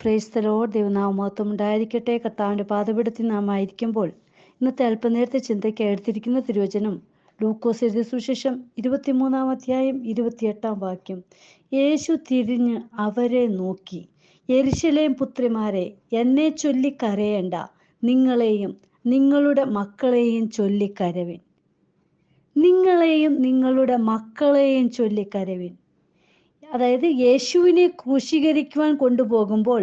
പ്രേസ്തലോ ദൈവനാമത്വം ഉണ്ടായിരിക്കട്ടെ. കർത്താവിന്റെ പാതപിടത്തിൽ നാം ആയിരിക്കുമ്പോൾ ഇന്നത്തെ അല്പനേരത്തെ ചിന്തയ്ക്ക് എടുത്തിരിക്കുന്ന തിരുവചനം ലൂക്കോസ് എഴുതിയ സുശേഷം ഇരുപത്തിമൂന്നാം അധ്യായം ഇരുപത്തിയെട്ടാം വാക്യം. യേശു തിരിഞ്ഞ് അവരെ നോക്കി. എരിശിലേം പുത്രിമാരെ എന്നെ ചൊല്ലി കരയേണ്ട നിങ്ങളെയും നിങ്ങളുടെ മക്കളെയും ചൊല്ലി കരവിൻ. നിങ്ങളെയും നിങ്ങളുടെ മക്കളെയും ചൊല്ലി കരവിൻ. അതായത് യേശുവിനെ ക്രൂശീകരിക്കുവാൻ കൊണ്ടുപോകുമ്പോൾ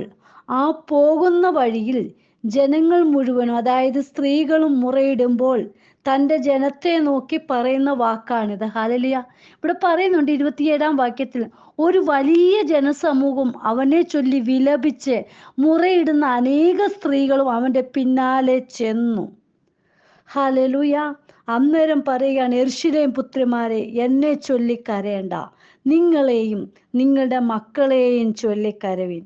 ആ പോകുന്ന വഴിയിൽ ജനങ്ങൾ മുഴുവനും അതായത് സ്ത്രീകളും മുറയിടുമ്പോൾ തന്റെ ജനത്തെ നോക്കി പറയുന്ന വാക്കാണിത്. ഹാലലിയ ഇവിടെ പറയുന്നുണ്ട് ഇരുപത്തിയേഴാം വാക്യത്തിൽ ഒരു വലിയ ജനസമൂഹം അവനെ ചൊല്ലി വിലപിച്ച് മുറയിടുന്ന അനേക സ്ത്രീകളും അവന്റെ പിന്നാലെ ചെന്നു. ഹാലലുയ അന്നേരം പറയുകയാണ് എർഷിലേം പുത്രിമാരെ എന്നെ ചൊല്ലി കരയണ്ട. നിങ്ങളെയും നിങ്ങളുടെ മക്കളെയും ചൊല്ലി കരവിൻ.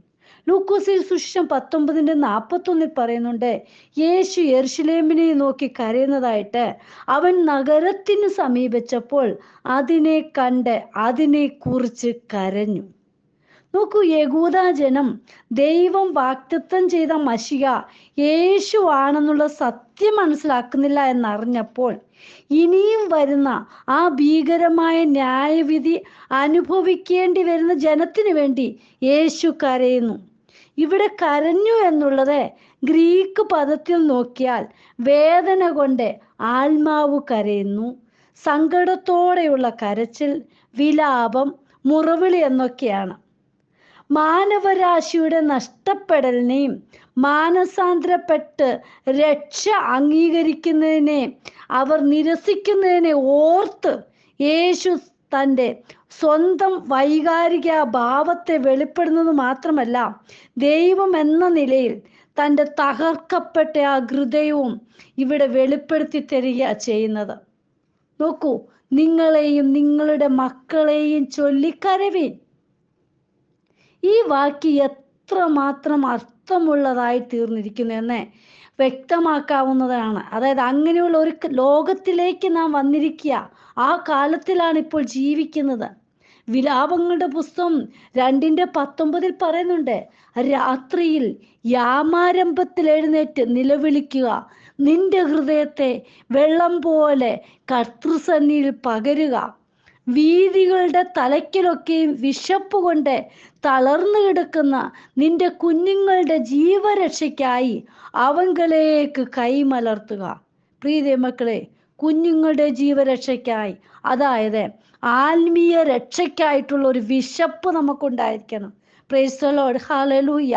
ലൂക്കോസിൽ സുഷം പത്തൊമ്പതിന്റെ നാൽപ്പത്തൊന്നിൽ പറയുന്നുണ്ട് യേശു എർഷിലേമിനെ നോക്കി കരയുന്നതായിട്ട് അവൻ നഗരത്തിന് സമീപിച്ചപ്പോൾ അതിനെ കണ്ട് അതിനെ കുറിച്ച് കരഞ്ഞു. നോക്കൂ യകൂദാജനം ദൈവം വാക്തത്വം ചെയ്ത മഷിക യേശു ആണെന്നുള്ള സത്യം മനസ്സിലാക്കുന്നില്ല എന്നറിഞ്ഞപ്പോൾ ഇനിയും വരുന്ന ആ ഭീകരമായ ന്യായവിധി അനുഭവിക്കേണ്ടി വരുന്ന ജനത്തിന് വേണ്ടി യേശു കരയുന്നു. ഇവിടെ കരഞ്ഞു എന്നുള്ളത് ഗ്രീക്ക് പദത്തിൽ നോക്കിയാൽ വേദന കൊണ്ട് ആത്മാവ് കരയുന്നു. സങ്കടത്തോടെയുള്ള കരച്ചിൽ വിലാപം മുറവിളി എന്നൊക്കെയാണ്. മാനവരാശിയുടെ നഷ്ടപ്പെടലിനെയും മാനസാന്തരപ്പെട്ട് രക്ഷ അംഗീകരിക്കുന്നതിനെ അവർ നിരസിക്കുന്നതിനെ ഓർത്ത് യേശു തന്റെ സ്വന്തം വൈകാരിക ഭാവത്തെ വെളിപ്പെടുന്നത് മാത്രമല്ല ദൈവം എന്ന നിലയിൽ തന്റെ തകർക്കപ്പെട്ട ആ ഹൃദയവും ഇവിടെ വെളിപ്പെടുത്തി തരിക ചെയ്യുന്നത്. നോക്കൂ നിങ്ങളെയും നിങ്ങളുടെ മക്കളെയും ചൊല്ലിക്കരവീൻ ഈ വാക്ക് എത്രമാത്രം അർത്ഥമുള്ളതായി തീർന്നിരിക്കുന്നു എന്ന് വ്യക്തമാക്കാവുന്നതാണ്. അതായത് അങ്ങനെയുള്ള ഒരു ലോകത്തിലേക്ക് നാം വന്നിരിക്കുക. ആ കാലത്തിലാണ് ഇപ്പോൾ ജീവിക്കുന്നത്. വിലാപങ്ങളുടെ പുസ്തകം രണ്ടിന്റെ പത്തൊമ്പതിൽ പറയുന്നുണ്ട് രാത്രിയിൽ യാമാരംഭത്തിൽ എഴുന്നേറ്റ് നിലവിളിക്കുക. നിന്റെ ഹൃദയത്തെ വെള്ളം പോലെ കർത്തൃസന്നിയിൽ പകരുക. വീതികളുടെ തലയ്ക്കലൊക്കെയും വിശപ്പ് കൊണ്ട് തളർന്നു കിടക്കുന്ന നിന്റെ കുഞ്ഞുങ്ങളുടെ ജീവരക്ഷയ്ക്കായി അവങ്കലേക്ക് കൈമലർത്തുക. പ്രീതി മക്കളെ കുഞ്ഞുങ്ങളുടെ ജീവരക്ഷയ്ക്കായി അതായത് ആത്മീയ രക്ഷയ്ക്കായിട്ടുള്ള ഒരു വിശപ്പ് നമുക്കുണ്ടായിരിക്കണം. പ്രേസ്തലോട് ഹാലലൂയ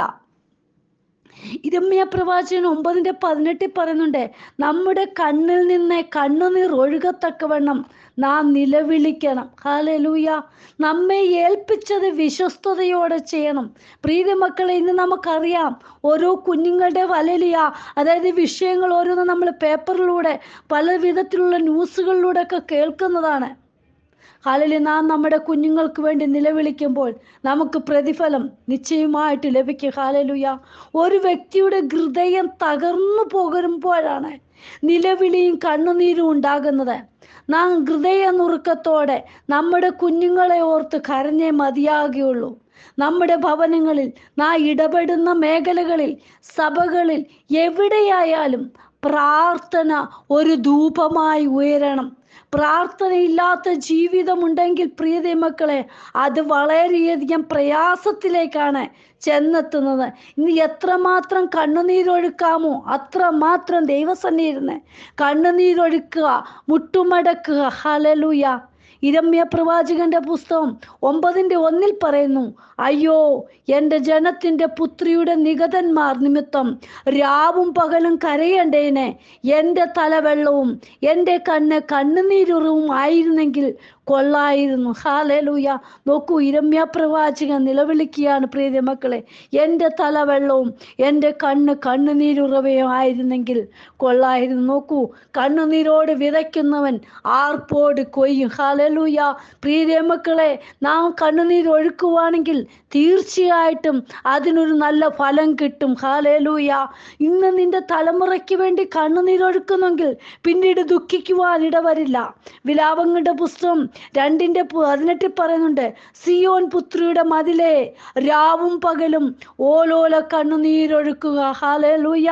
ഇരമ്യ പ്രവാചകൻ ഒമ്പതിന്റെ പതിനെട്ടിൽ പറയുന്നുണ്ട് നമ്മുടെ കണ്ണിൽ നിന്ന് കണ്ണുനീർ ഒഴുകത്തക്കവണ്ണം നാം നിലവിളിക്കണം. ഹാലലൂയ നമ്മെ ഏൽപ്പിച്ചത് വിശ്വസ്തയോടെ ചെയ്യണം. പ്രീതി മക്കളെ ഇന്ന് നമുക്കറിയാം ഓരോ കുഞ്ഞുങ്ങളുടെ വലലിയ അതായത് വിഷയങ്ങൾ ഓരോന്നും നമ്മൾ പേപ്പറിലൂടെ പല വിധത്തിലുള്ള ന്യൂസുകളിലൂടെ ഒക്കെ കേൾക്കുന്നതാണ്. ഹാലലി നാം നമ്മുടെ കുഞ്ഞുങ്ങൾക്ക് വേണ്ടി നിലവിളിക്കുമ്പോൾ നമുക്ക് പ്രതിഫലം നിശ്ചയമായിട്ട് ലഭിക്കും. ഹാലലുയ ഒരു വ്യക്തിയുടെ ഹൃദയം തകർന്നു പോകുമ്പോഴാണ് നിലവിളിയും കണ്ണുനീരും ഉണ്ടാകുന്നത്. നാം ഹൃദയ നുറുക്കത്തോടെ നമ്മുടെ കുഞ്ഞുങ്ങളെ ഓർത്ത് കരഞ്ഞേ മതിയാകുകയുള്ളൂ. നമ്മുടെ ഭവനങ്ങളിൽ നാം ഇടപെടുന്ന മേഖലകളിൽ സഭകളിൽ എവിടെയായാലും പ്രാർത്ഥന ഒരു ധൂപമായി ഉയരണം. പ്രാർത്ഥനയില്ലാത്ത ജീവിതമുണ്ടെങ്കിൽ പ്രിയതേ മക്കളെ അത് വളരെയധികം പ്രയാസത്തിലേക്കാണ് ചെന്നെത്തുന്നത്. ഇന്ന് എത്രമാത്രം കണ്ണുനീരൊഴുക്കാമോ അത്രമാത്രം ദൈവസന്നിരുന്ന് കണ്ണുനീരൊഴുക്കുക മുട്ടുമടക്കുക. ഹലലുയ ഇരമ്യ പ്രവാചകന്റെ പുസ്തകം ഒമ്പതിന്റെ ഒന്നിൽ പറയുന്നു അയ്യോ എന്റെ ജനത്തിന്റെ പുത്രിയുടെ നിഗതന്മാർ നിമിത്തം രാവും പകലും കരയേണ്ടേനെ. എന്റെ തലവെള്ളവും എന്റെ കണ്ണ് കണ്ണുനീരുറവും ആയിരുന്നെങ്കിൽ കൊള്ളായിരുന്നു. ഹാലേലൂയ. നോക്കൂ ഇരമ്യ പ്രവാചകൻ നിലവിളിക്കുകയാണ് പ്രീതി മക്കളെ. എന്റെ തലവെള്ളവും എന്റെ കണ്ണ് കണ്ണുനീരുറവയും ആയിരുന്നെങ്കിൽ കൊള്ളായിരുന്നു. നോക്കൂ കണ്ണുനീരോട് വിതയ്ക്കുന്നവൻ ആർപ്പോട് കൊയ്യും. ഹാലലൂയ. പ്രീതി മക്കളെ നാം കണ്ണുനീർ ഒഴുക്കുവാണെങ്കിൽ തീർച്ചയായിട്ടും അതിനൊരു നല്ല ഫലം കിട്ടും. ഹാലേലൂയ. ഇന്ന് നിന്റെ തലമുറയ്ക്ക് വേണ്ടി കണ്ണുനീരൊഴുക്കുന്നെങ്കിൽ പിന്നീട് ദുഃഖിക്കുവാൻ ഇടവരില്ല. വിലാപങ്ങളുടെ പുസ്തകം രണ്ടിന്റെ പതിനെട്ടിൽ പറയുന്നുണ്ട് സിയോൻ പുത്രിയുടെ മതിലെ രാവും പകലും ഓലോല കണ്ണുനീരൊഴുക്കുക. ഹാലൂയ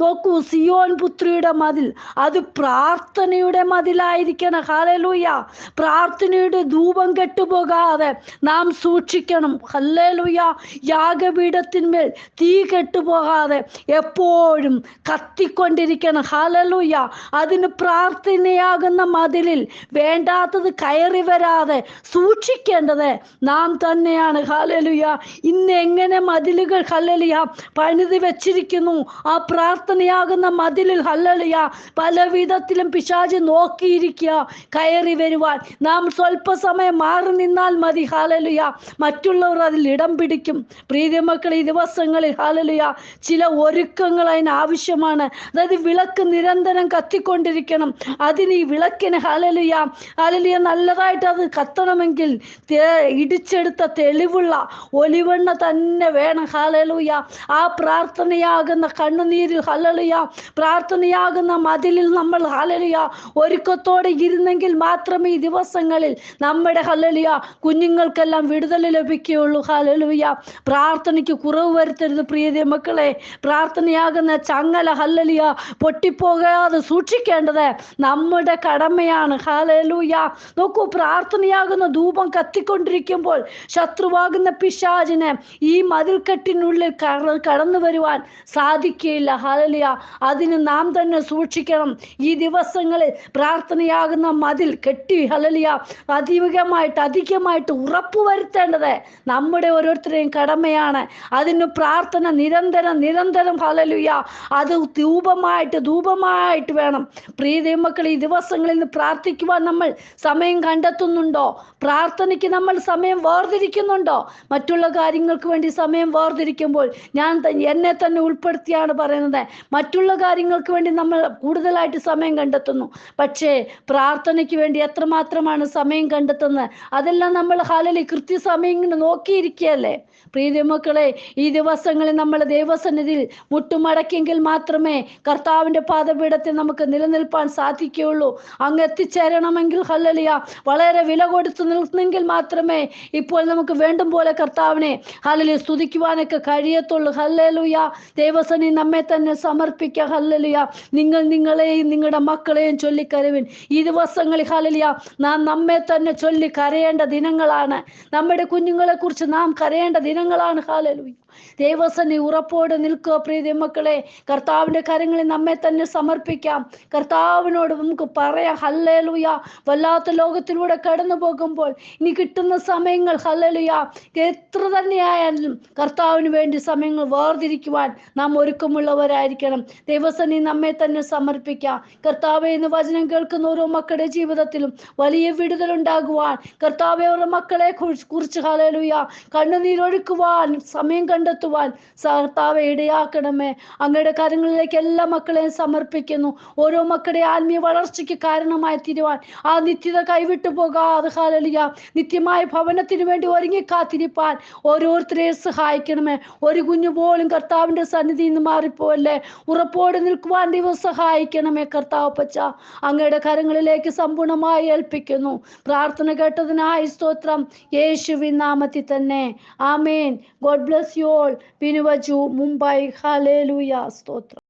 നോക്കൂ സിയോൻ പുത്രിയുടെ മതിൽ അത് പ്രാർത്ഥനയുടെ മതിലായിരിക്കണം. ഹാലൂയ പ്രാർത്ഥനയുടെ ധൂപം കെട്ടുപോകാതെ നാം സൂക്ഷിക്കണം. ഹല്ലേലൂയ. യാഗപീഠത്തിന്മേൽ തീ കെട്ടുപോകാതെ എപ്പോഴും കത്തിക്കൊണ്ടിരിക്കണം. ഹാലലൂയ അതിന് പ്രാർത്ഥനയാകുന്ന മതിലിൽ വേണ്ടാത്തത് കയറി വരാതെ സൂക്ഷിക്കേണ്ടത് നാം തന്നെയാണ്. ഹലലുയ ഇന്ന് എങ്ങനെ മതിലുകൾ ഹല്ലലിയ പണിത് വെച്ചിരിക്കുന്നു? ആ പ്രാർത്ഥനയാകുന്ന മതിലിൽ ഹല്ലലിയ പല വിധത്തിലും പിശാച് നോക്കിയിരിക്കുക കയറി വരുവാൻ. നാം സ്വല്പസമയം മാറി നിന്നാൽ മതി ഹാലലുയ മറ്റുള്ളവർ അതിൽ ഇടം പിടിക്കും. പ്രീതിമക്കൾ ഈ ദിവസങ്ങളിൽ ഹാലലുയ ചില ഒരുക്കങ്ങൾ അതിന് ആവശ്യമാണ്. അതായത് വിളക്ക് നിരന്തരം കത്തിക്കൊണ്ടിരിക്കണം. അതിന് ഈ വിളക്കിന് ഹാലലുയ ഹാലലുയ നല്ലതായിട്ട് അത് കത്തണമെങ്കിൽ ഇടിച്ചെടുത്ത തെളിവുള്ള ഒലിവെണ്ണ തന്നെ വേണം. ഹാലലുയ ആ പ്രാർത്ഥനയാകുന്ന കണ്ണുനീരിൽ ഹലലുയ പ്രാർത്ഥനയാകുന്ന മതിലിൽ നമ്മൾ ഹലലുയ ഒരുക്കത്തോടെ ഇരുന്നെങ്കിൽ മാത്രമേ ഈ ദിവസങ്ങളിൽ നമ്മുടെ ഹലലുയ കുഞ്ഞുങ്ങൾക്കെല്ലാം വിടുതൽ ലഭിക്കുകയുള്ളൂ. ഹലലുയ പ്രാർത്ഥനയ്ക്ക് കുറവ് വരുത്തരുത് പ്രിയതേ മക്കളെ. പ്രാർത്ഥനയാകുന്ന ചങ്ങല ഹല്ലലിയ പൊട്ടിപ്പോകാതെ സൂക്ഷിക്കേണ്ടത് നമ്മുടെ കടമയാണ്. ഹലലുയ നോക്കൂ പ്രാർത്ഥനയാകുന്ന ധൂപം കത്തിക്കൊണ്ടിരിക്കുമ്പോൾ ശത്രുവാകുന്ന പിശാചിന് ഈ മതിൽക്കെട്ടിനുള്ളിൽ കടന്നു വരുവാൻ സാധിക്കുകയില്ല. ഹലലിയ അതിന് നാം തന്നെ സൂക്ഷിക്കണം. ഈ ദിവസങ്ങളിൽ പ്രാർത്ഥനയാകുന്ന മതിൽ കെട്ടി ഹലലിയ അധികമായിട്ട് അധികമായിട്ട് ഉറപ്പുവരുത്തേണ്ടത് നമ്മുടെ ഓരോരുത്തരെയും കടമയാണ്. അതിന് പ്രാർത്ഥന നിരന്തരം നിരന്തരം ഹലലുയ അത് ധൂപമായിട്ട് ധൂപമായിട്ട് വേണം. പ്രീതി മക്കൾ ഈ ദിവസങ്ങളിൽ നിന്ന് പ്രാർത്ഥിക്കുവാൻ നമ്മൾ സമയം കണ്ടെത്തുന്നുണ്ടോ? പ്രാർത്ഥനയ്ക്ക് നമ്മൾ സമയം വേർതിരിക്കുന്നുണ്ടോ? മറ്റുള്ള കാര്യങ്ങൾക്ക് വേണ്ടി സമയം വേർതിരിക്കുമ്പോൾ ഞാൻ എന്നെ തന്നെ ഉൾപ്പെടുത്തിയാണ് പറയുന്നത്. മറ്റുള്ള കാര്യങ്ങൾക്ക് വേണ്ടി നമ്മൾ കൂടുതലായിട്ട് സമയം കണ്ടെത്തുന്നു. പക്ഷേ പ്രാർത്ഥനയ്ക്ക് വേണ്ടി എത്രമാത്രമാണ് സമയം കണ്ടെത്തുന്നത്? അതെല്ലാം നമ്മൾ ഹാലലി കൃത്യസമയം ഇങ്ങനെ നോക്കിയിരിക്കുകയല്ലേ? പ്രീതിമക്കളെ ഈ ദിവസങ്ങളിൽ നമ്മൾ ദൈവസന്നിധിയിൽ മുട്ടുമടക്കിയെങ്കിൽ മാത്രമേ കർത്താവിന്റെ പാദപീഠത്തിൽ നമുക്ക് നിലനിൽപ്പാൻ സാധിക്കുകയുള്ളൂ. അങ്ങ് എത്തിച്ചേരണമെങ്കിൽ ഹല്ലലിയ വളരെ വില കൊടുത്ത് നിൽക്കുന്നെങ്കിൽ മാത്രമേ ഇപ്പോൾ നമുക്ക് വേണ്ടും പോലെ കർത്താവിനെ ഹലലി സ്തുതിക്കുവാനൊക്കെ കഴിയത്തുള്ളൂ. ഹല്ലലുയ. ദൈവസനി നമ്മെ തന്നെ സമർപ്പിക്കുക ഹല്ലലുയ. നിങ്ങൾ നിങ്ങളെയും നിങ്ങളുടെ മക്കളെയും ചൊല്ലിക്കരവിൻ. ഈ ദിവസങ്ങളിൽ ഹലലിയ നാം നമ്മെ തന്നെ ചൊല്ലി കരയേണ്ട ദിനങ്ങളാണ്. നമ്മുടെ കുഞ്ഞുങ്ങളെ കുറിച്ച് നാം കരയേണ്ട ദിനങ്ങളാണ്. ഹാലലുയ ദൈവസന്നി ഉറപ്പോടെ നിൽക്കുക പ്രീതി മക്കളെ. കർത്താവിന്റെ കാര്യങ്ങളെ നമ്മെ തന്നെ സമർപ്പിക്കാം. കർത്താവിനോട് നമുക്ക് പറയാം ഹല്ലേലുയ. വല്ലാത്ത ലോകത്തിലൂടെ കടന്നു പോകുമ്പോൾ ഇനി കിട്ടുന്ന സമയങ്ങൾ ഹല്ലേലുയ. എത്ര തന്നെയായാലും കർത്താവിന് വേണ്ടി സമയങ്ങൾ വേർതിരിക്കുവാൻ നാം ഒരുക്കമുള്ളവരായിരിക്കണം. ദൈവസന്നി നമ്മെ തന്നെ സമർപ്പിക്കാം. കർത്താവെ എന്ന് വചനം കേൾക്കുന്ന ഓരോ മക്കളുടെ ജീവിതത്തിലും വലിയ വിടുതലുണ്ടാകുവാൻ കർത്താവെ ഓരോ മക്കളെ കുറിച്ച് ഹലലുയ കണ്ണുനീരൊഴുക്കുവാൻ സമയം കണ്ടെത്തുവാൻ കർത്താവെ ഇടയാക്കണമേ. അങ്ങയുടെ കാര്യങ്ങളിലേക്ക് എല്ലാ മക്കളെയും സമർപ്പിക്കുന്നു. ഓരോ മക്കളുടെ ആത്മീയ വളർച്ചയ്ക്ക് കാരണമായി തീരുവാൻ. ആ നിത്യത കൈവിട്ടു പോകാതെ നിത്യമായ ഭവനത്തിന് വേണ്ടി ഒരുങ്ങി കാത്തിരിപ്പാൻ ഓരോരുത്തരെയും സഹായിക്കണമേ. ഒരു കുഞ്ഞു പോലും കർത്താവിന്റെ സന്നിധിയിൽ നിന്ന് മാറിപ്പോവല്ലേ. ഉറപ്പോടെ നിൽക്കുവാൻ ദൈവം സഹായിക്കണമേ കർത്താവ് പച്ച അങ്ങയുടെ കരങ്ങളിലേക്ക് സമ്പൂർണമായി ഏൽപ്പിക്കുന്നു. പ്രാർത്ഥന കേട്ടതിനായി സ്തോത്രം. യേശുവിൻ നാമത്തിൽ തന്നെ. ആമേൻ. ഗോഡ് ബ്ലസ് യു ഓൾ പിൻവച്ചു മുംബൈ ഹാലേലൂയ സ്തോത്രം